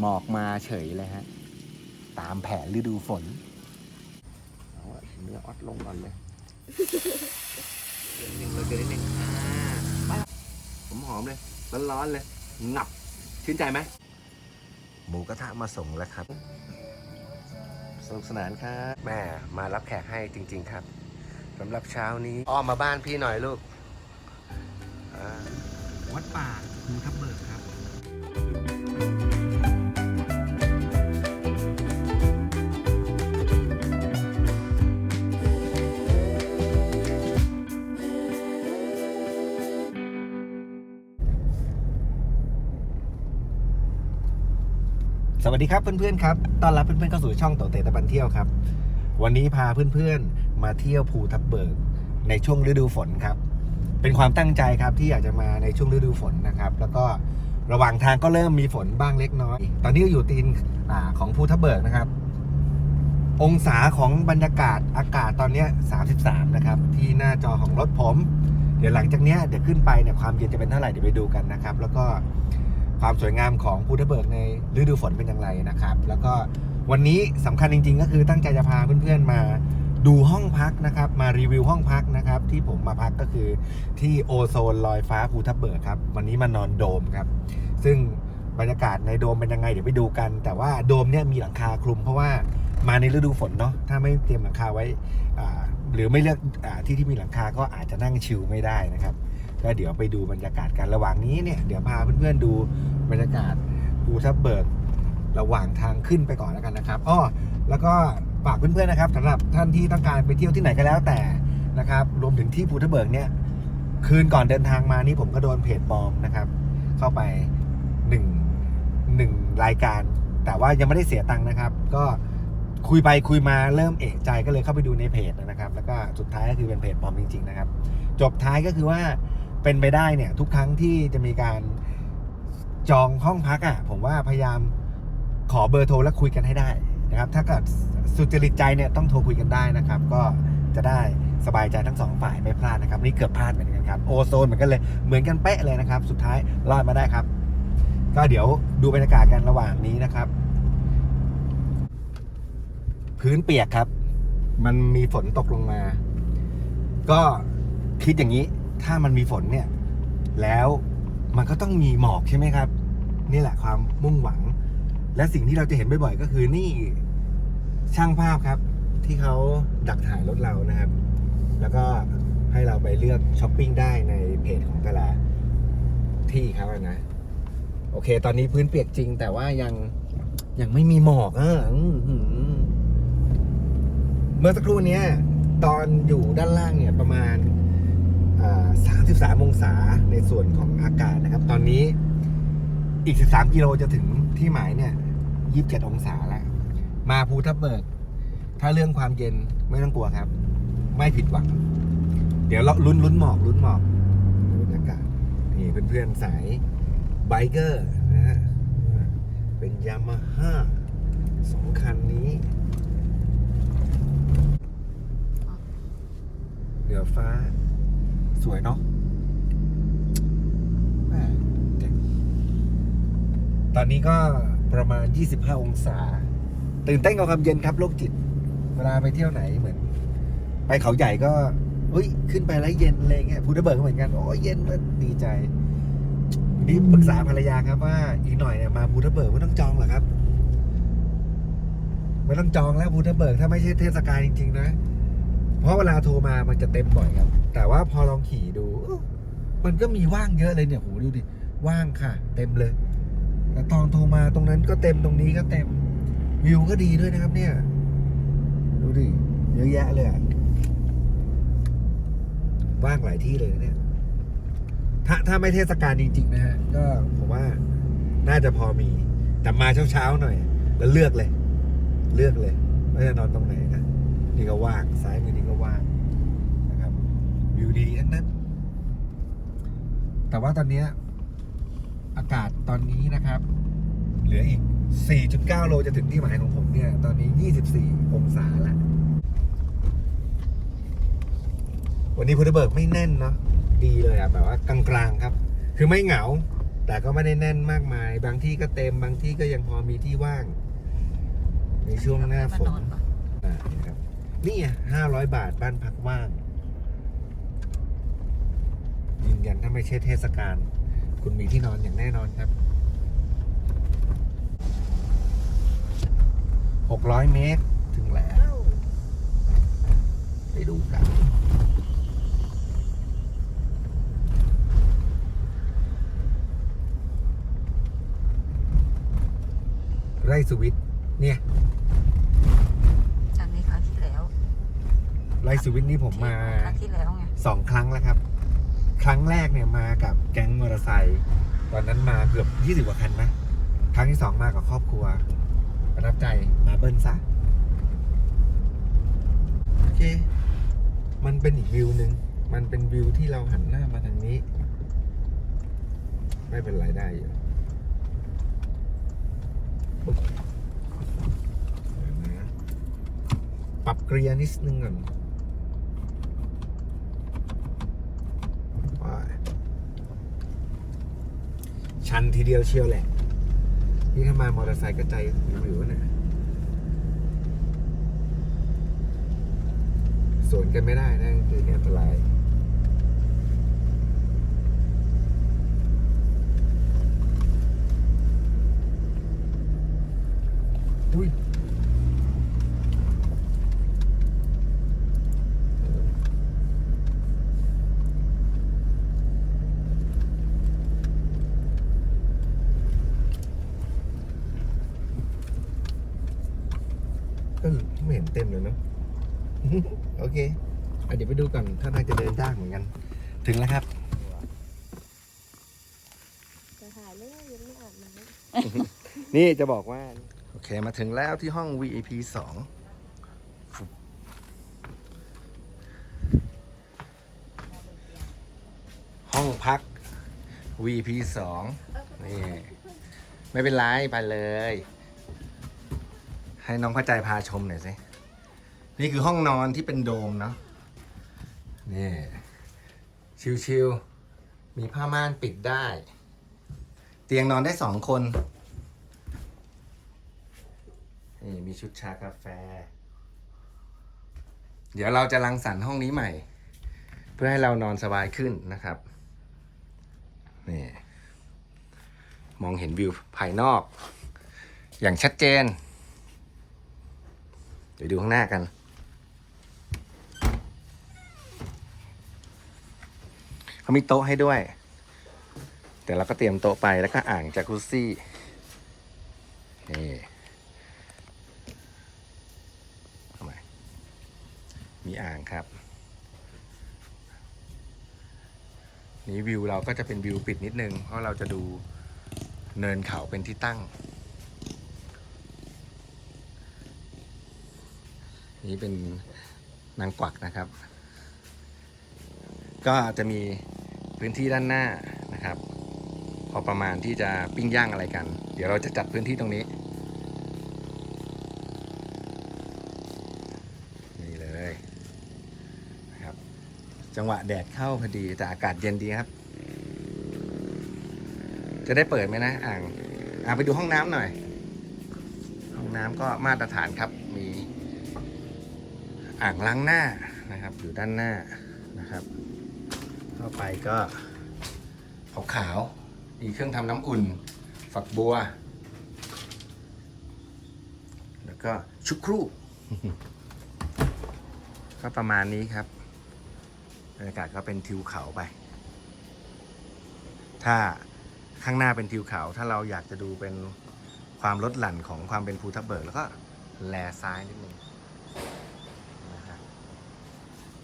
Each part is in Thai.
หมอกมาเฉยเลยฮะ ตามแผนฤดูฝนเอาอะเนื้อออดลงก่อนเลยเดือนหนึ่งเลยเดือนหนึ่งอ่าผมหอมๆเลย ร้อนๆเลยงับ ชื่นใจไหม หมูกระทะมาส่งแล้วครับ สนุกสนานครับแม่มารับแขกให้จริง ๆ ครับสำหรับเช้านี้ อ้อมมาบ้านพี่หน่อยลูกอ่าวัดป่าภูทับเบิกครับ สวัสดีครับเพื่อนๆครับต้อนรับเพื่อนๆเข้าสู่ช่องโตเตตะบันเที่ยวครับ วันนี้พาเพื่อนๆมาเที่ยวภูทับเบิกในช่วงฤดูฝนครับ เป็นความตั้งใจครับที่อยากจะมาในช่วงฤดูฝนนะครับ แล้วก็ระหว่างทางก็เริ่มมีฝนบ้างเล็กน้อย ตอนนี้อยู่ตีนอของภูทับเบิกนะครับ องศาของบรรยากาศอากาศตอนนี้ 33 นะครับ ที่หน้าจอของรถผม เดี๋ยวหลังจากนี้เดี๋ยวขึ้นไปเนี่ยความเย็นจะเป็นเท่าไหร่เดี๋ยวไปดูกันนะครับ แล้วก็ ความสวยงามของภูทับเบิกในฤดูฝนเป็นอย่างไรนะครับ แล้วก็วันนี้สำคัญจริง ๆ ก็คือตั้งใจจะพาเพื่อนๆมาดูห้องพักนะครับ มารีวิวห้องพักนะครับ ที่ผมมาพักก็คือที่โอโซนลอยฟ้าภูทับเบิกครับ วันนี้มานอนโดมครับ ซึ่งบรรยากาศในโดมเป็นยังไงเดี๋ยวไปดูกัน แต่ว่าโดมเนี่ยมีหลังคาคลุม เพราะว่ามาในฤดูฝนเนาะถ้าไม่เตรียมหลังคาไว้อ่าหรือไม่เลือกอาที่ที่มีหลังคาก็อาจจะนั่งชิลไม่ได้นะครับ ก็เดี๋ยวไปดูบรรยากาศกันระหว่างนี้เนี่ยเดี๋ยวพาเพื่อนๆดูบรรยากาศภูทับเบิกระหว่างทางขึ้นไปก่อนแล้วกันนะครับอ้อแล้วก็ฝากเพื่อนๆนะครับสำหรับท่านที่ต้องการไปเที่ยวที่ไหนก็แล้วแต่นะครับ รวมถึงที่ภูทับเบิกเนี่ยคืนก่อนเดินทางมานี่ผมก็โดนเพจปลอมนะครับ เข้าไปหนึ่งหนึ่งรายการ แต่ว่ายังไม่ได้เสียตังค์นะครับ ก็คุยไปคุยมาเริ่มเอะใจก็เลยเข้าไปดูในเพจนะครับ แล้วก็สุดท้ายก็คือเป็นเพจปลอมจริง ๆ นะครับ จบท้ายก็คือว่า เป็นไปได้เนี่ยทุกครั้งที่จะมีการจองห้องพักอะ่ะผมว่าพยายามขอเบอร์โทรแล้วคุยกันให้ได้นะครับ ถ้าเกิดสุจริตใจเนี่ยต้องโทรคุยกันได้นะครับ ก็จะได้สบายใจทั้งสองฝ่ายไม่พลาดนะครับ นี่เกือบพลาดเหมือนกันครับโอโซนเหมือนกันเลยเหมือนกันเป๊ะเลยนะครับ สุดท้ายรอดมาได้ครับ ก็เดี๋ยวดูบรรยากาศกันระหว่างนี้นะครับ พื้นเปียกครับ มันมีฝนตกลงมา ก็คิดอย่างนี้ ถ้ามันมีฝนเนี่ย แล้วมันก็ต้องมีหมอกใช่ไหมครับ นี่แหละความมุ่งหวัง และสิ่งที่เราจะเห็นบ่อยๆก็คือนี่ช่างภาพครับ ที่เขาดักถ่ายรถเรานะครับ แล้วก็ให้เราไปเลือกช้อปปิ้งได้ในเพจของแต่ละที่ครับนะ โอเค ตอนนี้พื้นเปียกจริง แต่ว่ายังยังไม่มีหมอกอะเมื่อสักครู่นี้ตอนอยู่ด้านล่างเนี่ยประมาณ สามสิบสามองศาในส่วนของอากาศนะครับ ตอนนี้อีก 13 กิโลจะถึงที่หมายเนี่ย 27 องศาแล้ว มาภูทับเบิก ถ้าเรื่องความเย็นไม่ต้องกลัวครับ ไม่ผิดหวัง เดี๋ยวเราลุ้นลุ้นหมอกลุ้นหมอกบรรยากาศนี่เพื่อนๆสายไบเกอร์นะฮะ เป็นยามาฮ่าสองคันนี้ เหนือฟ้า สวยเนาะตอนนี้ก็ประมาณ 25 องศา ตื่นเต้นกับความเย็นครับโรคจิต เวลาไปเที่ยวไหนเหมือน ไปเขาใหญ่ก็เฮ้ย ขึ้นไปแล้วเย็นอะไรเงี้ยภูทับเบิกก็เหมือนกัน โอ้ยเย็นมันดีใจนี่ปรึกษาภรรยาครับว่าอีกหน่อยเนี่ยมาภูทับเบิกไม่ต้องจองหรอครับ ไม่ต้องจองแล้วภูทับเบิกถ้าไม่ใช่เทศกาลจริง ๆ นะ เพราะเวลาโทรมามันจะเต็มบ่อยครับ แต่ว่าพอลองขี่ดู มันก็มีว่างเยอะเลยเนี่ยโหดูดิ ว่างค่ะ เต็มเลยแต่ตอนโทรมาตรงนั้นก็เต็มตรงนี้ก็เต็ม วิวก็ดีด้วยนะครับ เนี่ย ดูดิ เยอะแยะเลยอะว่างหลายที่เลยเนี่ย ถ้าถ้าไม่เทศกาลจริง ๆ นะฮะ ก็ผมว่าน่าจะพอมี แต่มาเช้าๆหน่อย แล้วเลือกเลย เลือกเลยว่าจะนอนตรงไหนนะนี่ก็ว่าง ซ้ายมือนี่ก็ว่าง วิวดีทั้งนั้น แต่ว่าตอนเนี้ยอากาศตอนนี้นะครับ เหลืออีก 4.9 โลจะถึงที่หมายของผมเนี่ย ตอนนี้ 24 องศาละวันนี้พุทธเบิกไม่แน่นเนาะดีเลยอะแบบว่ากลางๆครับ คือไม่เหงา แต่ก็ไม่ได้แน่นมากมาย บางที่ก็เต็มบางที่ก็ยังพอมีที่ว่าง ในช่วงหน้าฝนมอก่ออ่านี่ครับนี่ห้าร้อยบาทบ้านพักว่าง ยืนยันถ้าไม่ใช่เทศกาลคุณมีที่นอนอย่างแน่นอนครับหกร้อยเมตรถึงแล้ว ไปดูกันไร่สวิตเนี่ยอันนี้ครั้งที่แล้วไร่สวิตนี่ผมมาครั้งที่แล้วไงสองครั้งแล้วครับ ครั้งแรกเนี่ยมากับแก๊งมอเตอร์ไซค์ตอนนั้นมาเกือบยี่สิบกว่าคันนะ ครั้งที่สองมากับครอบครัว ประทับใจมาเบิ้ลซะโอเค มันเป็นอีกวิวหนึ่งมันเป็นวิวที่เราหันหน้ามาทางนี้ ไม่เป็นไรได้อยู่ปรับเกรียร์นิดนึงก่อน ไป ชันทีเดียวเชียวแหละ นี่ถ้ามามอเตอร์ไซค์กระจวิวๆนะสวนกันไม่ได้นะคืออันตราย อุ้ย ก็ไม่เห็นเต็มเลยเนาะ โอเคอะเดี๋ยวไปดูก่อนถ้าทางจะเดินยากเหมือนกัน ถึงแล้วครับ จะถ่ายเลยยังไม่อาบน้ นี่จะบอกว่า โอเคมาถึงแล้วที่ห้อง VIP สองห้องพัก VIP สองนี่ไม่เป็นไรไปเลย ให้น้องเข้าใจพาชมหน่อยสิ นี่คือห้องนอนที่เป็นโดมเนาะนี่ชิวๆมีผ้าม่านปิดได้ เตียงนอนได้สองคน นี่มี ชุดชากาแฟ เดี๋ยวเราจะรังสรรค์ห้องนี้ใหม่ เพื่อให้เรานอนสบายขึ้นนะครับนี่มองเห็นวิวภายนอก อย่างชัดเจน เดี๋ยวดูข้างหน้ากัน เขามีโต๊ะให้ด้วย แต่เราก็เตรียมโต๊ะไปแล้วก็อ่างจากุซซี่นี่ทำไม มีอ่างครับ นี่วิวเราก็จะเป็นวิวปิดนิดนึง เพราะเราจะดูเนินเขาเป็นที่ตั้ง นี่เป็นนางกวักนะครับ ก็จะมีพื้นที่ด้านหน้านะครับ พอประมาณที่จะปิ้งย่างอะไรกัน เดี๋ยวเราจะจัดพื้นที่ตรงนี้ นี่เลยนะครับ จังหวะแดดเข้าพอดีแต่อากาศเย็นดีครับ จะได้เปิดไหมนะ อ่างอ่าไปดูห้องน้ำหน่อย ห้องน้ำก็มาตรฐานครับ มีอ่างล้างหน้านะครับ อยู่ด้านหน้านะครับ เข้าไปก็ขาวๆมีเครื่องทำน้ำอุ่น ฝักบัว แล้วก็ชุกครู่ก็ประมาณนี้ครับ บรรยากาศก็เป็นทิวเขาไป ถ้าข้างหน้าเป็นทิวเขา ถ้าเราอยากจะดูเป็นความลดหลั่นของความเป็นภูทับเบิกแล้วก็แลซ้ายนิดนึงนะครับ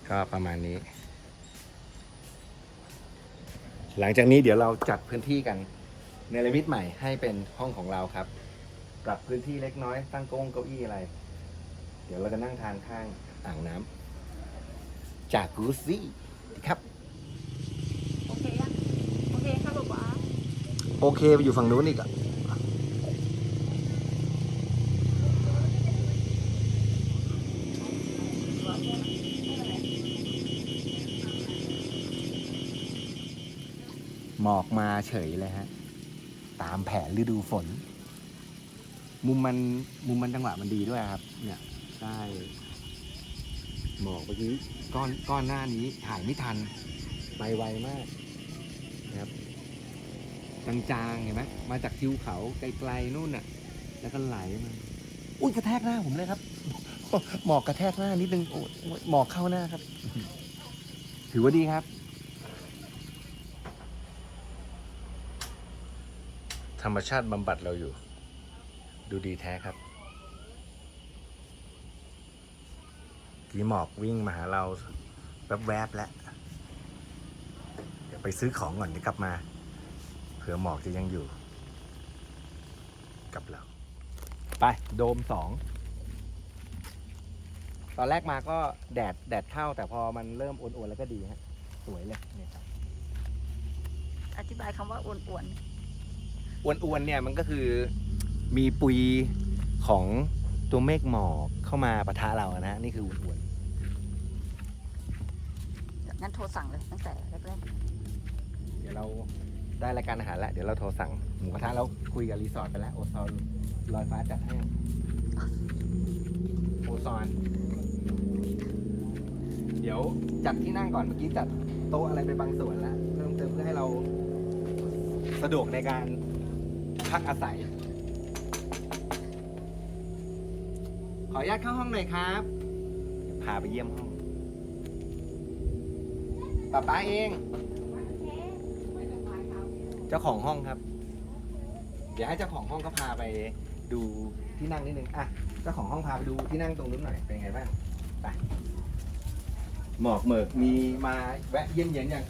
ก็ประมาณนี้ หลังจากนี้เดี๋ยวเราจัดพื้นที่กันเนรมิตใหม่ให้เป็นห้องของเราครับ ปรับพื้นที่เล็กน้อยตั้งโก้งเก้าอี้อะไร เดี๋ยวเราจะนั่งทานข้างอ่างน้ำจากกูซี่ ครับำโอเคยังโอเคครับบอกว่าโอเคไปอยู่ฝั่งนู้นอีกอะหมอกมาเฉยเลยฮะ ตามแผนฤดูฝน มุมมันมุมมันจังหวะมันดีด้วยครับ เนี่ย ใช่หมอกเมื่อกี้ ก้อนก้อนหน้านี้ถ่ายไม่ทันไปไวมากนะครับจางๆเห็นไหมมาจากทิวเขาไกลๆนู่นน่ะ แล้วก็ไหลมาอุ้ยกระแทกหน้าผมเลยครับ หมอกกระแทกหน้านิดนึงโอ้ยหมอกเข้าหน้าครับ ถือว่าดีครับธรรมชาติบำบัดเราอยู่ ดูดีแท้ครับ กีหมอกวิ่งมาหาเราแวบๆแล้ว เดี๋ยวไปซื้อของก่อนเดี๋ยวกลับมา เผื่อหมอกจะยังอยู่ กับเรา ไปโดมสอง ตอนแรกมาก็แดดแดดเข้า แต่พอมันเริ่มอ้วนๆแล้วก็ดีฮะ สวยเลยเนี่ยครับอธิบายคำว่าอ้วนอ้วนๆเนี่ยมันก็คือมีปุยของ ตัวเมฆหมอกเข้ามาปะทะเราอะนะนี่คืออ้วนๆงั้นโทรสั่งเลยตั้งแต่แรกๆเดี๋ยวเราได้รายการอาหารแล้วเดี๋ยวเราโทรสั่งหมูกระทะแล้วคุยกับรีสอร์ทไปแล้วโอซอนลอยฟ้าจัดให้โอซอนเดี๋ยวจัดที่นั่งก่อนเมื่อกี้จัดโต๊ะอะไรไปบางส่วนแล้วเพิ่มเติมเพื่อให้เราสะดวกในการพักอาศัย ขออนุญาตเข้าห้องหน่อยครับพาไปเยี่ยมห้องป้าป้าเอง เจ้าของห้องครับ เดี๋ยวให้เจ้าของห้องก็พาไปดูที่นั่งนิดนึงอะเจ้าของห้องพาไปดูที่นั่งตรงนู้นหน่อยเป็นไงบ้างไปหมอกเหมิกมีมาแวะเยี่ยมเยียนยัง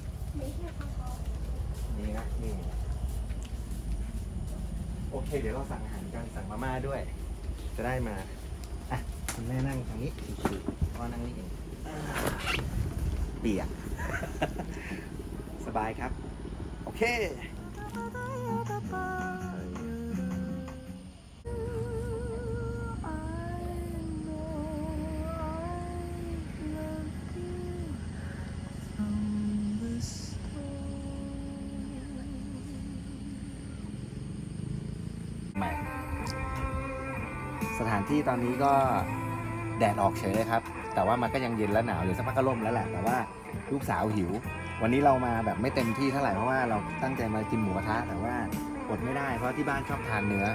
นี่นะนี่โอเค เดี๋ยวเราสั่งอาหารกันสั่งมาม่าด้วย จะได้มาอะคุณ แม่นั่งทางนี้ชิวๆพ่อนั่งนี่เองเปียก สบายครับ โอเคใหม่สถานที่ตอนนี้ก็ แดดออกเฉยเลยครับ แต่ว่ามันก็ยังเย็นและหนาวอยู่สักพักก็ร่มแล้วแหละ แต่ว่าลูกสาวหิว วันนี้เรามาแบบไม่เต็มที่เท่าไหร่เพราะว่าเราตั้งใจมากินหมูกระทะแต่ว่าอดไม่ได้เพราะที่บ้านชอบทานเนื้อ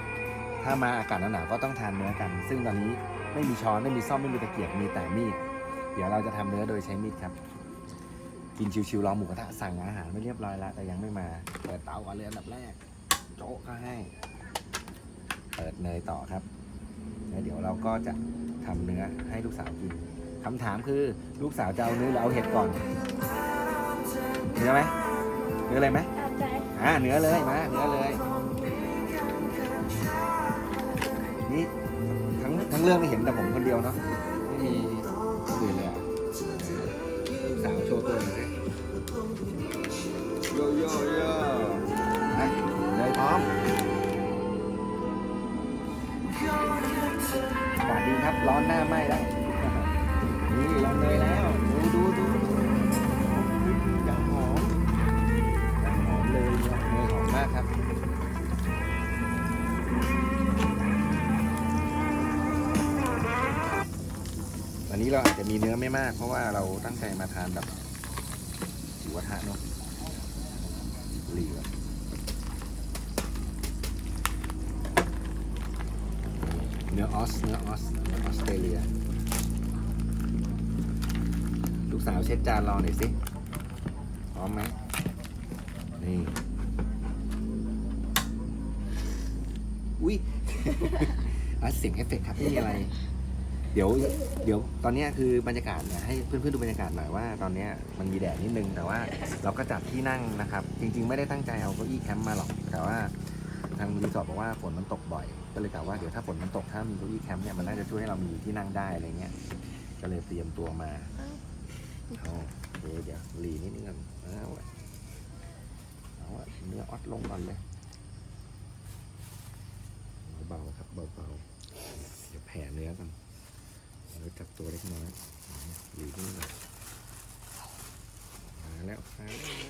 ถ้ามาอากาศหนาวๆก็ต้องทานเนื้อกัน ซึ่งตอนนี้ไม่มีช้อนไม่มีซ่อมไม่มีตะเกียบมีแต่มีดเดี๋ยวเราจะทำเนื้อโดยใช้มีดครับ กินชิวๆรอหมูกระทะสั่งอาหารไม่เรียบร้อยแล้วแต่ยังไม่มาเปิดเตาก่อนเลยอันดับแรกโจ๊ะก็ให้ เปิดเนยต่อครับแล้วเดี๋ยวเราก็จะ ทำเนื้อให้ลูกสาวกินคำถามคือลูกสาวจะเอาเนื้อหรือเอาเห็ดก่อน เนื้อไหมเนื้ออะไรไหมอ่าเนื้อเลยมาเนื้อเลยนี่ทั้งทั้งเรื่องไม่เห็นแต่ผมคนเดียวเนาะไม่มีคนอื่นเลยอะลูกสาวโชว์ตัวหน่อยสิโยโย่โย่ ครับ ร้อนหน้าไหม้แล้ว นี่ลองเลยแล้ว ดูดูดูย่างหอมย่างหอมเลยเนยหอมมากครับวันนี้เราอาจจะมีเนื้อไม่มาก เพราะว่าเราตั้งใจมาทานแบบหมูกระทะเนาะเหลือเนื้ ออสเนื้อออสออสเตรเลีย ลูกสาวเช็ดจานรอหน่อยสิพร้อมไหมนี่อุ้ยอะเสียงเอฟเฟกครับไม่มีอะไร เดี๋ยว เดี๋ยวตอนนี้คือบรรยากาศเนี่ยให้เพื่อนๆดูบรรยากาศหน่อยว่า ตอนนี้มันมีแดดนิดนึงแต่ว่าเราก็จัดที่นั่งนะครับ จริง ๆ ไม่ได้ตั้งใจเอาเก้าอี้แคมป์มาหรอกแต่ว่า ทางรีสอร์ทบอกว่าฝนมันตกบ่อย ก็เลยกล่าวว่าเดี๋ยวถ้าฝนมันตกถ้ามีเก้าอี้แคมป์เนี่ยมันน่าจะช่วยให้เรามีที่นั่งได้อะไรเงี้ย ก็เลยเตรียมตัวมาเอาโอเคเดี๋ยวหลีนิดนึงก่อนเอาอะเอาอะเนื้อออดลงก่อนเลยเบาๆครับเบาๆเดี๋ยวแผ่เนื้อก่อนแล้วจับตัวเล็กน้อยหลีนิดนึงมาแล้วมา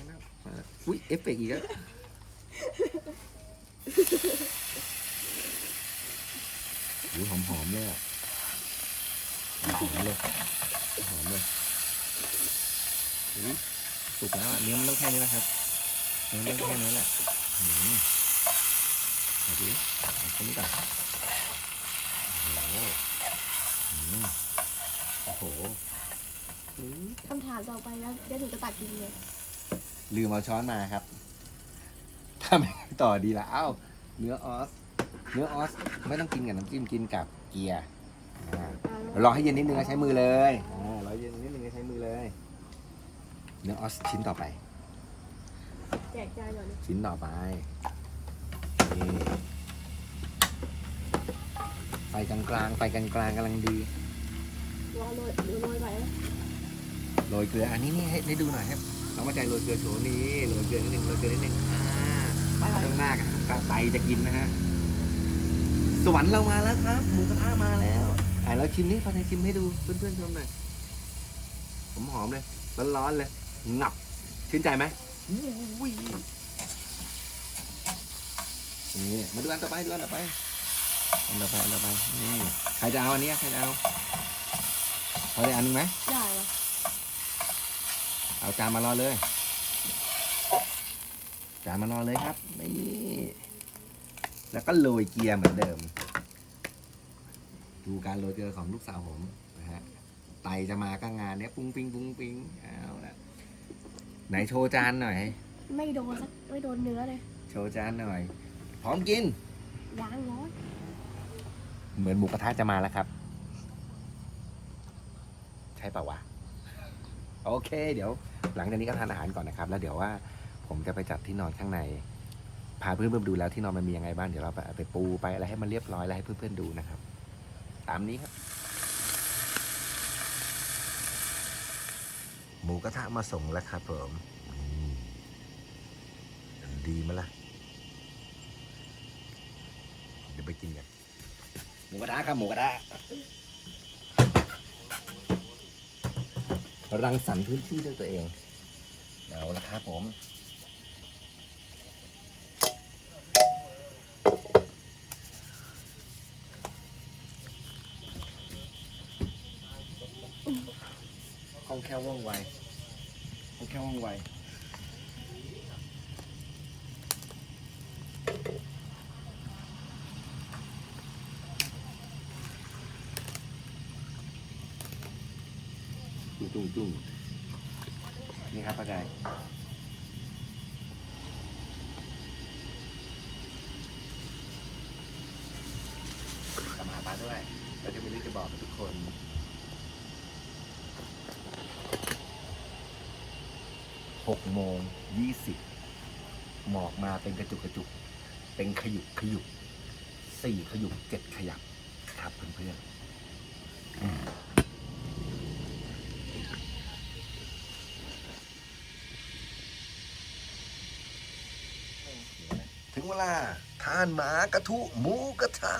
แล้วมาแล้วอุ้ยเอฟเฟกต์อีกแล้ว หูหอมหอมๆเลยอะหอมเลยหอมเลยอุ๊ยสุกแล้วอะเนื้อมันต้องแค่นี้นะครับเนื้อมันต้องแค่นี้แหละอืมเอาดิเอาคนนี้ก่อนโอ้โหอืมโอ้โหคำถามต่อไปแล้วเดี๋ยวหนูจะตัดกินเลยลืมเอาช้อนมาครับ ทำไมต่อดีละเอ้าเนื้อออส เนื้อออสไม่ต้องกินกับน้ำจิ้มกินกับเกียร์อ่ารอให้เย็นนิดนึงแล้วใช้มือเลยอ่ารอให้เย็นนิดนึงแล้วใช้มือเลย เนื้อออสชิ้นต่อไป แจกจ่ายหน่อยนะชิ้นต่อไปนี่ไฟกลางๆไฟกลางๆกำลังดี รอโรยหรือโรยไปนะโรยเกลือ อันนี้นี่ให้ให้ดูหน่อยครับน้องมาใจโรยเกลือโชว์นี่โรยเกลือนิดนึงโรยเกลือนิดนึงอ่า ข้างหน้ากับไตจะกินนะฮะ สวรรค์เรามาแล้วครับ หมูกระทะมาแล้วอ่าเราชิมนี่พอใจชิมให้ดูเพื่อนๆชมหน่อยผมหอมเลย ร้อนๆเลยงับ ชื่นใจไหมอุ้ยนี่มาดูอันต่อไปดูอันต่อไปอันต่อไปอันต่อไปนี่ใครจะเอาอันนี้ใครจะเอาเอาได้อันหนึงไหมได้ปะเอาจานมารอเลย จานมารอเลยครับ นี่ แล้วก็โรยเกียร์เหมือนเดิม ดูการโรยเกลือของลูกสาวผมนะฮะ ไตจะมาก็งานเนี้ยปุ้งปิ้งปุ้งปิ้งเอาละไหนโชว์จานหน่อย ไม่โดนสักไม่โดนเนื้อเลย โชว์จานหน่อย พร้อมกินยางร้อนเหมือนหมูกระทะจะมาแล้วครับ ใช่ปะวะ โอเค เดี๋ยว หลังจากนี้ก็ทานอาหารก่อนนะครับ แล้วเดี๋ยวว่า ผมจะไปจัดที่นอนข้างใน พาเพื่อนๆดูแล้วที่นอนมันมียังไงบ้างเดี๋ยวเราไปไปปูไปอะไรให้มันเรียบร้อยแล้วให้เพื่อนๆดูนะครับ ตามนี้ครับ หมูกระทะมาส่งแล้วครับผมอืมดีไหมล่ะเดี๋ยวไปกินกันหมูกระทะครับหมูกระทะรังสรรค์พื้นที่ด้วยตัวเอง เอาละครับผม คล่องแคล่วว่องไวคล่องแคล่วว่องไว จุ้งจุ้งนี่ครับป้าใจกลับมาหาป้าด้วย เราจะมีเรื่จะบอกกับทุกคนหกโมงยี่สิบหมอกมาเป็นกระจุกกระจุก เป็นขยุกขยุกสี่ขยุกเจ็ดขยับ ครับเพื่อนๆอืม ถึงเว ลาทานหมากระทุหมูกระทะ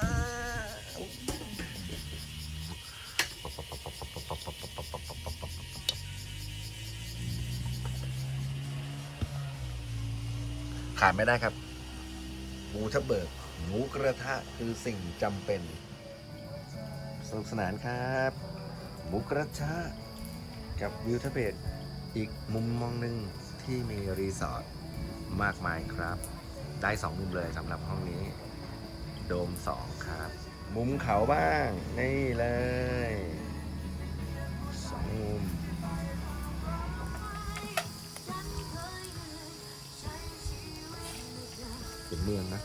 ขาดไม่ได้ครับหมูทะเบิกหมูกระทะคือสิ่งจำเป็นสนุกสนานครับหมูกระทะกับวิวทะเบิกอีกมุมมองหนึ่งที่มีรีสอร์ทมากมายครับ ได้สองมุมเลยสำหรับห้องนี้ โดมสองครับ มุมเขาบ้าง นี่เลยสองมุมเป็นเมืองนะ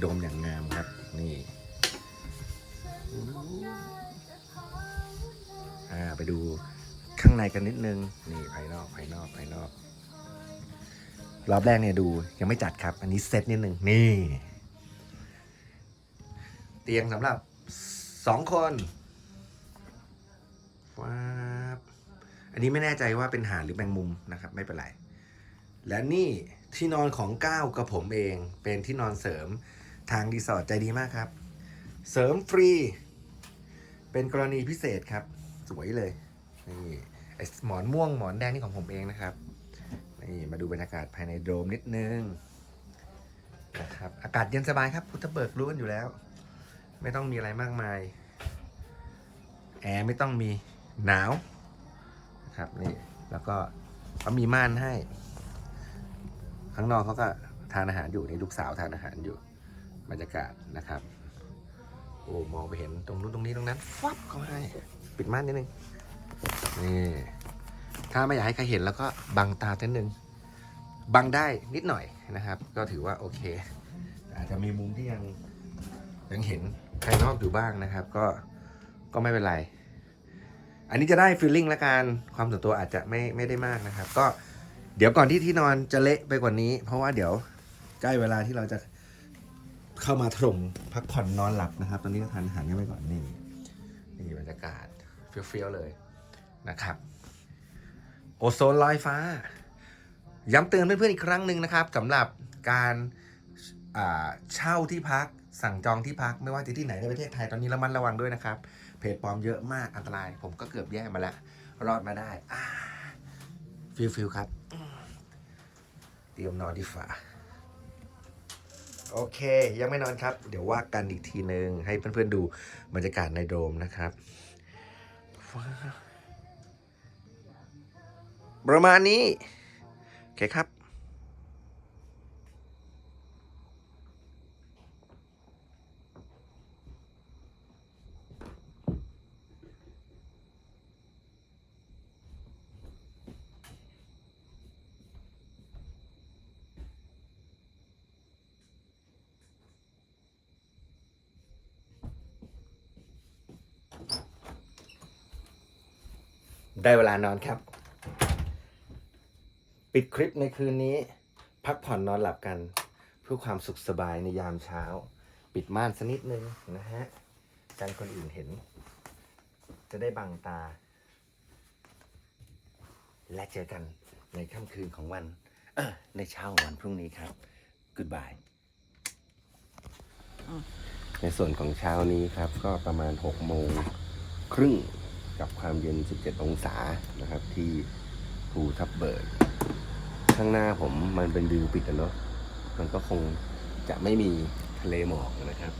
โดมอย่างงามครับ นี่อ่าไปดูข้างในกันนิดนึง นี่ภายนอกภายนอกภายนอก รอบแรกเนี่ยดูยังไม่จัดครับ อันนี้เซตนิดนึง นี่ เตียงสำหรับสองคนว้าบอันนี้ไม่แน่ใจว่าเป็นหานหรือแมงมุมนะครับ ไม่เป็นไร และนี่ที่นอนของก้าวกับผมเองเป็นที่นอนเสริม ทางรีสอร์ทใจดีมากครับ เสริมฟรี เป็นกรณีพิเศษครับ สวยเลย นี่ไอหมอนม่วงหมอนแดงนี่ของผมเองนะครับ นี่มาดูบรรยากาศภายในโดมนิดนึงนะครับอากาศเย็นสบายครับพุทธเบิกรู้กันอยู่แล้ว ไม่ต้องมีอะไรมากมาย แอร์ไม่ต้องมีหนาวนะครับนี่แล้วก็เขามีม่านให้ ข้างนอกเขาก็ทานอาหารอยู่นี่ลูกสาวทานอาหารอยู่ บรรยากาศนะครับ โอ้มองไปเห็นตรงนู้นตรงนี้ตรงนั้นฟับเขาให้ปิดม่านนิดนึงนี่ถ้าไม่อยากให้ใครเห็นแล้วก็บังตาเต้นหนึ่งบังได้นิดหน่อยนะครับ ก็ถือว่าโอเค อาจจะมีมุมที่ยังยังเห็นภายนอกอยู่บ้างนะครับ ก็ก็ไม่เป็นไร อันนี้จะได้ฟีลลิ่งละกันความส่วนตัวอาจจะไม่ไม่ได้มากนะครับ ก็เดี๋ยวก่อนที่ที่นอนจะเละไปกว่านี้ เพราะว่าเดี๋ยวใกล้เวลาที่เราจะ เข้ามาถล่มพักผ่อนนอนหลับนะครับ ตอนนี้ก็ทานอาหารกันไปก่อนนี่นี่บรรยากาศเฟี้ยวๆเลยนะครับ โอโซนลอยฟ้า ย้ำเตือนเพื่อนๆอีกครั้งหนึ่งนะครับสำหรับการเช่าที่พักสั่งจองที่พักไม่ว่าจะที่ไหนในประเทศไทยตอนนี้ระมัดระวังด้วยนะครับ เพจปลอมเยอะมากอันตราย ผมก็เกือบแย่มาแล้ว รอดมาได้ฟิลฟิลครับ เตรียมนอนดีฝ่า โอเค ยังไม่นอนครับ เดี๋ยวว่ากันอีกทีนึง ให้เพื่อนๆดูบรรยากาศในโดมนะครับประมาณนี้ โอเคครับ ได้เวลานอนครับ ปิดคลิปในคืนนี้ พักผ่อนนอนหลับกัน เพื่อความสุขสบายในยามเช้า ปิดม่านสักนิดนึงนะฮะกันคนอื่นเห็น จะได้บังตา และเจอกันในค่ำคืนของวัน เออในเช้าของวันพรุ่งนี้ครับ goodbye ในส่วนของเช้านี้ครับ ก็ประมาณ6โมงครึ่ง กับความเย็น 17 องศานะครับ ที่ภูทับเบิกข้างหน้าผมมันเป็นวิวปิดอะเนาะมันก็คงจะไม่มีทะเลหมอกนะครับ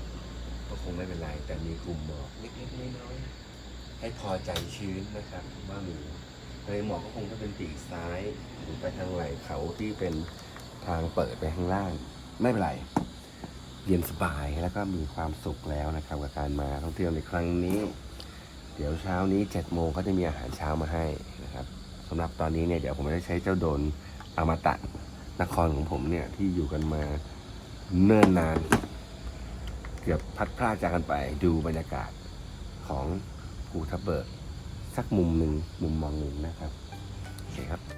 ก็คงไม่เป็นไร แต่มีกลุ่มหมอกเล็กๆน้อยๆให้พอใจชื้นนะครับว่ามีทะเลหมอกก็คงจะเป็นปีกซ้ายหรือไปทางไหลเขาที่เป็นทางเปิดไปข้างล่าง ไม่เป็นไร เย็นสบายแล้วก็มีความสุขแล้วนะครับ กับการมาท่องเที่ยวในครั้งนี้ เดี๋ยวเช้านี้7จ็ดโมงก็จะมีอาหารเช้ามาให้นะครับสำหรับตอนนี้เนี่ยเดี๋ยวผมจะใช้เจ้าโดนอมตะนครของผมเนี่ยที่อยู่กันมาเนิ่นนาน เกือบพัดพลาดจากกันไปดูบรรยากาศของภูทับเบิกสักมุมหนึ่งมุมมองหนึ่งนะครับโอเคครับ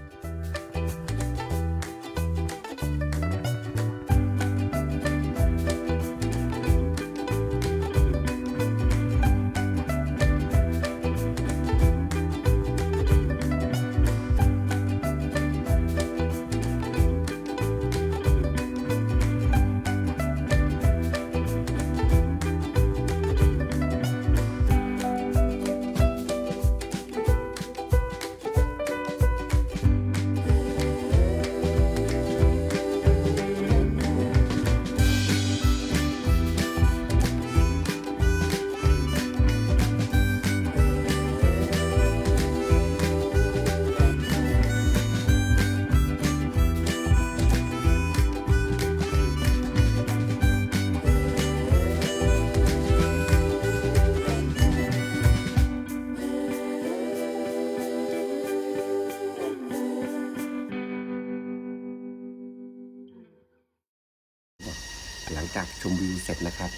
เสร็จนะครับ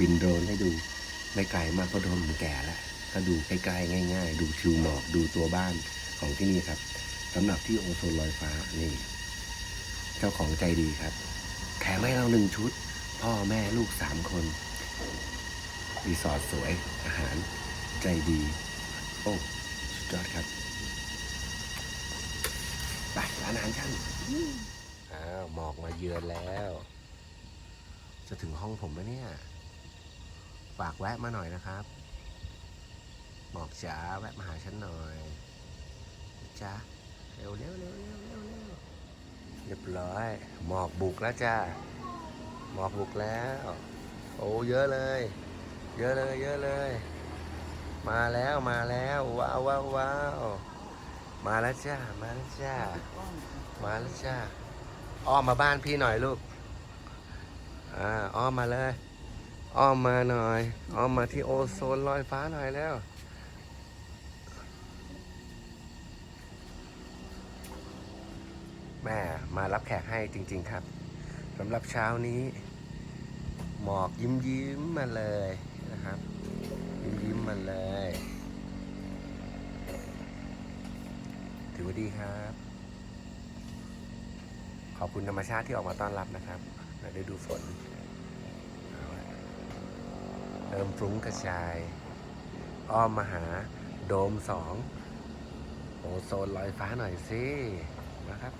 บินโดรนให้ดูไม่ไกลมากเพราะโดรนมันแก่แล้วก็ดูใกล้ๆง่าย ๆ ดูทิวหมอกดูตัวบ้านของที่นี่ครับสำหรับที่โอโซนลอยฟ้านี่ เจ้าของใจดีครับแถมให้เราหนึ่งชุด พ่อแม่ลูกสามคนรีสอร์ทสวยอาหารใจดี โอ้สุดยอดครับไปร้านอาหารกันอ้าวหมอกมาเยือนแล้ว จะถึงห้องผมไหมเนี่ย ฝากแวะมาหน่อยนะครับหมอกจ๋าแวะมาหาฉันหน่อยจ้าเร็วเร็วเร็วเร็วเร็วเร็วเรียบร้อย หมอกบุกแล้วจ้าหมอกบุกแล้ว โอ้เยอะเลย เยอะเลย เยอะเลย มาแล้วมาแล้วว้าวว้าวว้าวมาแล้วจ้ามาแล้วจ้ามาแล้วจ้าอ้อมมาบ้านพี่หน่อยลูก อ่าอ้อมมาเลย อ้อมมาหน่อย อ้อมมาที่โอโซนลอยฟ้าหน่อยแล้ว แม่มารับแขกให้จริง ๆครับสำหรับเช้านี้ หมอกยิ้มยิ้มๆมาเลยนะครับ ยิ้มยิ้มๆมาเลยถือว่าดีครับ ขอบคุณธรรมชาติที่ออกมาต้อนรับนะครับ ฤดูฝนเริ่มฟรุ้งกระชาย อ้อมมาหาโดมสองโอโซนลอยฟ้าหน่อยสินะครับ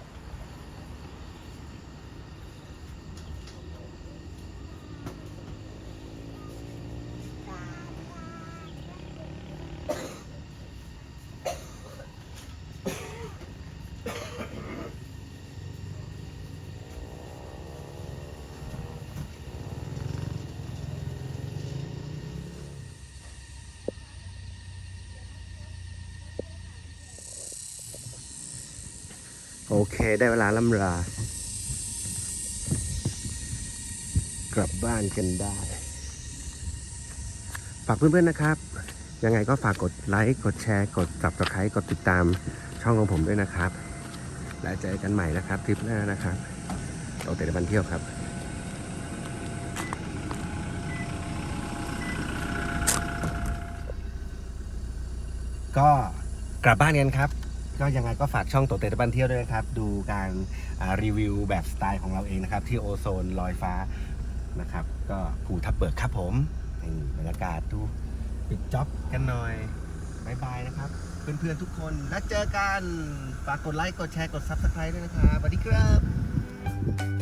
โอเคได้เวลาล่ำลากลับบ้านกันได้ ฝากเพื่อนๆนะครับ ยังไงก็ฝากกดไลค์ กดแชร์ กด subscribe กดติดตามช่องของผมด้วยนะครับ แล้วเจอกันใหม่นะครับทริปหน้านะครับโตเตะบันเที่ยวครับก็กลับบ้านกันครับ ก็ยังไงก็ฝากช่องโตเตะบันเที่ยวด้วยนะครับ ดูการรีวิวแบบสไตล์ของเราเองนะครับ ที่โอโซนลอยฟ้านะครับ ก็ภูทับเบิกครับผมนี่บรรยากาศดูปิดจ็อบกันหน่อยบายบายนะครับ เพื่อนๆทุกคนแล้วเจอกัน ฝากกดไลค์ กดแชร์ กด Subscribe ด้วยนะครับสวัสดีครับ